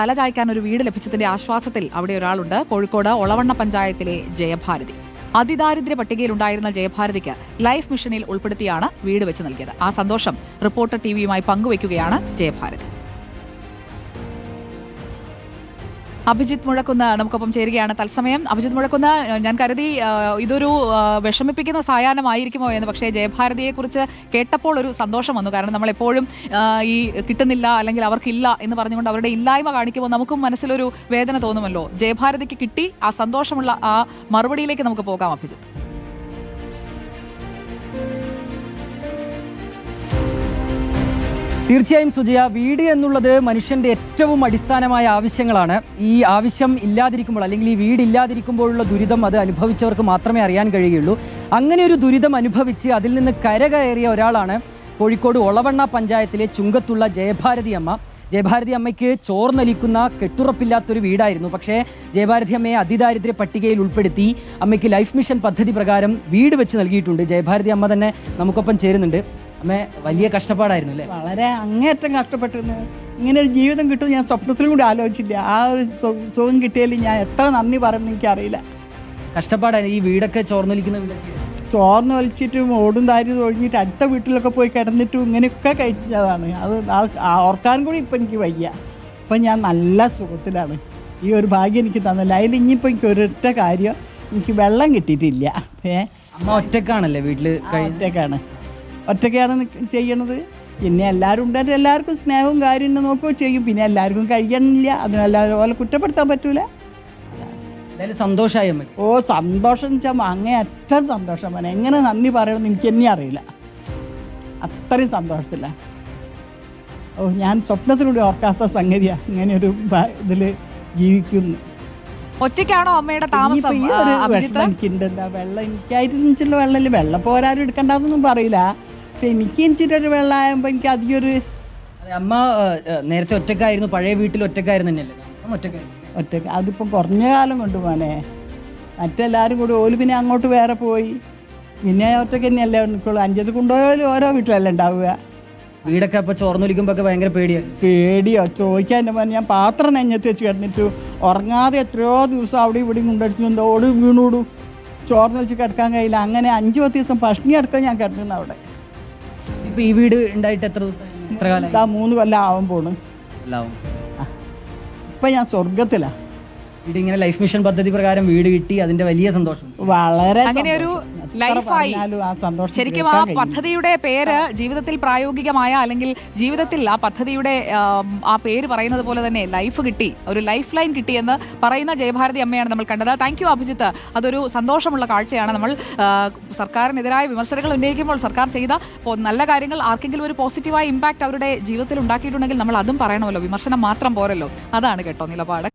തലചായ്ക്കാൻ ഒരു വീട് ലഭിച്ചതിന്റെ ആശ്വാസത്തിൽ അവിടെ ഒരാളുണ്ട്. കോഴിക്കോട് ഒളവണ്ണ പഞ്ചായത്തിലെ ജയഭാരതി. അതിദാരിദ്ര്യ പട്ടികയിലുണ്ടായിരുന്ന ജയഭാരതിക്ക് ലൈഫ് മിഷനിൽ ഉൾപ്പെടുത്തിയാണ് വീട് വെച്ച് നൽകിയത്. ആ സന്തോഷം റിപ്പോർട്ടർ ടിവിയുമായി പങ്കുവയ്ക്കുകയാണ് ജയഭാരതി. അഭിജിത്ത് മുഴക്കുന്ന് നമുക്കൊപ്പം ചേരുകയാണ്. തത്സമയം അഭിജിത്ത് മുഴക്കുന്ന് ഞാൻ കരുതി ഇതൊരു വിഷമിപ്പിക്കുന്ന സായാഹ്നമായിരിക്കുമോ എന്ന് പക്ഷേ ജയഭാരതിയെക്കുറിച്ച് കേട്ടപ്പോൾ ഒരു സന്തോഷം വന്നു. കാരണം നമ്മൾ എപ്പോഴും ഈ കിട്ടുന്നില്ല അല്ലെങ്കിൽ അവർക്കില്ല എന്ന് പറഞ്ഞുകൊണ്ട് അവരുടെ ഇല്ലായ്മ കാണിക്കുമ്പോൾ നമുക്കും മനസ്സിലൊരു വേദന തോന്നുമല്ലോ. ജയഭാരതിക്ക് കിട്ടി ആ സന്തോഷമുള്ള ആ മറുപടിയിലേക്ക് നമുക്ക് പോകാം അഭിജിത്ത്. തീർച്ചയായും സുജയ വീട് എന്നുള്ളത് മനുഷ്യന്റെ ഏറ്റവും അടിസ്ഥാനമായ ആവശ്യങ്ങളാണ്. ഈ ആവശ്യം ഇല്ലാതിരിക്കുമ്പോൾ അല്ലെങ്കിൽ ഈ വീട് ഇല്ലാതിരിക്കുമ്പോഴുള്ള ദുരിതം അത് അനുഭവിച്ചവർക്ക് മാത്രമേ അറിയാൻ കഴിയുള്ളൂ. അങ്ങനെ ഒരു ദുരിതം അനുഭവിച്ച് അതിൽ നിന്ന് കരകയറിയ ഒരാളാണ് കോഴിക്കോട് ഒളവണ്ണ പഞ്ചായത്തിലെ ചുങ്കത്തുള്ള ജയഭാരതി അമ്മ. ജയഭാരതി അമ്മയ്ക്ക് ചോർന്നലിക്കുന്ന കെട്ടുറപ്പില്ലാത്തൊരു വീടായിരുന്നു. പക്ഷേ ജയഭാരതി അമ്മയെ അതിദാരിദ്ര്യ പട്ടികയിൽ ഉൾപ്പെടുത്തി അമ്മയ്ക്ക് ലൈഫ് മിഷൻ പദ്ധതി പ്രകാരം വീട് വെച്ച് നൽകിയിട്ടുണ്ട്. ജയഭാരതി അമ്മ തന്നെ നമുക്കൊപ്പം ചേരുന്നുണ്ട്. അമ്മ വലിയ കഷ്ടപ്പാടായിരുന്നു അല്ലേ? വളരെ അങ്ങേയറ്റം കഷ്ടപ്പെട്ടിരുന്നു. ഇങ്ങനെ ഒരു ജീവിതം കിട്ടും ഞാൻ സ്വപ്നത്തിലും കൂടി ആലോചിച്ചില്ല. ആ ഒരു സുഖം കിട്ടിയതിൽ ഞാൻ എത്ര നന്ദി പറയുമെന്ന് എനിക്കറിയില്ല. കഷ്ടപ്പാടായിരുന്നു ഈ വീടൊക്കെ ചോർന്നൊലിക്കുന്ന വീടൊക്കെ. ചോർന്ന് വലിച്ചിട്ടും ഓടും താരി ഒഴിഞ്ഞിട്ട് അടുത്ത വീട്ടിലൊക്കെ പോയി കിടന്നിട്ടും ഇങ്ങനെയൊക്കെ കഴിച്ചതാണ്. അത് ഓർക്കാൻ കൂടി ഇപ്പം എനിക്ക് വയ്യ. ഇപ്പം ഞാൻ നല്ല സുഖത്തിലാണ്. ഈ ഒരു ഭാഗ്യം എനിക്ക് തന്നില്ല. അതിൽ ഇനിയിപ്പോൾ എനിക്ക് ഒരൊറ്റ കാര്യം എനിക്ക് വെള്ളം കിട്ടിയിട്ടില്ല. ഏ? അമ്മ ഒറ്റക്കാണല്ലേ വീട്ടിൽ ഒറ്റക്കാണ്. ഒറ്റയ്ക്കാണ് ചെയ്യണത്. പിന്നെ എല്ലാവരും ഉണ്ടായിട്ട് എല്ലാവർക്കും സ്നേഹവും കാര്യം നോക്കുകയോ ചെയ്യും. പിന്നെ എല്ലാവർക്കും കഴിയണില്ല. അതിനെല്ലാവരും പോലെ കുറ്റപ്പെടുത്താൻ പറ്റൂല. എന്തായാലും സന്തോഷമായി അമ്മ ഓ സന്തോഷം വെച്ചാൽ അങ്ങേയറ്റം സന്തോഷം മോനെ. എങ്ങനെ നന്ദി പറയണമെന്ന് എനിക്ക് എന്നെ അറിയില്ല. അത്രയും സന്തോഷത്തില്ല ഓ ഞാൻ സ്വപ്നത്തിലൂടെ ഓർക്കാത്ത സംഗതിയാണ് ഇങ്ങനെ ഒരു ഇതിൽ ജീവിക്കുന്നു. ഒറ്റയ്ക്കാണോ അമ്മയുടെ താമസം വെള്ളം എനിക്കായിട്ട് വെള്ളം വെള്ളമില്ല വെള്ളം ഇപ്പോൾ ഒരാരും എടുക്കണ്ടെന്നൊന്നും പറയില്ല. പക്ഷെ എനിക്ക് ഇച്ചിരി ഒരു വെള്ളമാകുമ്പോൾ എനിക്ക് അധികം ഒരു അമ്മ നേരത്തെ ഒറ്റക്കായിരുന്നു പഴയ വീട്ടിൽ ഒറ്റക്കായിരുന്നു തന്നെയല്ലേ താമസം ഒറ്റക്കായിരുന്നു ഒറ്റ അതിപ്പം കുറഞ്ഞ കാലം കൊണ്ട് മോനെ. മറ്റെല്ലാവരും കൂടി ഓൽ പിന്നെ അങ്ങോട്ട് വേറെ പോയി. പിന്നെ ഒറ്റയ്ക്ക് തന്നെയല്ലേ നിൽക്കുള്ളൂ അഞ്ചത് കൊണ്ടുപോയാലും ഓരോ വീട്ടിലല്ലേ ഉണ്ടാവുക. വീടൊക്കെ അപ്പൊ ചോർന്നൊലിക്കുമ്പോ ഒക്കെ ഭയങ്കര പേടിയാണ് പേടിയോ. ചോദിക്കാൻ എന്റെ മോനെ ഞാൻ പാത്രം നെഞ്ഞത്ത് വെച്ച് കിടന്നിട്ടു. ഉറങ്ങാതെ എത്രയോ ദിവസം അവിടെ ഇവിടെയും കൊണ്ടടിച്ചു ഓട് വീണൂടും. ചോർന്ന് വെച്ച് കിടക്കാൻ കഴിയില്ല. അങ്ങനെ അഞ്ച് പത്ത് ദിവസം പഷ്ണി അടക്കം ഞാൻ കിടന്നിരുന്നു അവിടെ. ഇപ്പൊ ഈ വീട് ഉണ്ടായിട്ട് എത്ര ദിവസം എത്ര കാലം മൂന്ന് കൊല്ലം ആവാൻ പോണ്. എല്ലാവും ഇപ്പം ഞാൻ സ്വർഗത്തിലാണ് ഇങ്ങനെ ലൈഫ് മിഷൻ പദ്ധതി പ്രകാരം വീട് കിട്ടി അതിന്റെ വലിയ സന്തോഷം. വളരെ അങ്ങനെ ഒരു ലൈഫായി ശരിക്കും ആ പദ്ധതിയുടെ പേര് ജീവിതത്തിൽ പ്രായോഗികമായ അല്ലെങ്കിൽ ജീവിതത്തിൽ ആ പദ്ധതിയുടെ ആ പേര് പറയുന്നത് പോലെ തന്നെ ലൈഫ് കിട്ടി ഒരു ലൈഫ് ലൈൻ കിട്ടി എന്ന് പറയുന്ന ജയഭാരതി അമ്മയാണ് നമ്മൾ കണ്ടത്. Thank you Abhijith. അതൊരു സന്തോഷമുള്ള കാഴ്ചയാണ് നമ്മൾ സർക്കാരിനെതിരായ വിമർശനങ്ങൾ ഉന്നയിക്കുമ്പോൾ സർക്കാർ ചെയ്ത നല്ല കാര്യങ്ങൾ ആർക്കെങ്കിലും ഒരു പോസിറ്റീവായ ഇമ്പാക്ട് അവരുടെ ജീവിതത്തിൽ ഉണ്ടാക്കിയിട്ടുണ്ടെങ്കിൽ നമ്മൾ അതും പറയണമല്ലോ. വിമർശനം മാത്രം പോരല്ലോ. അതാണ് കേട്ടോ നിലപാട്.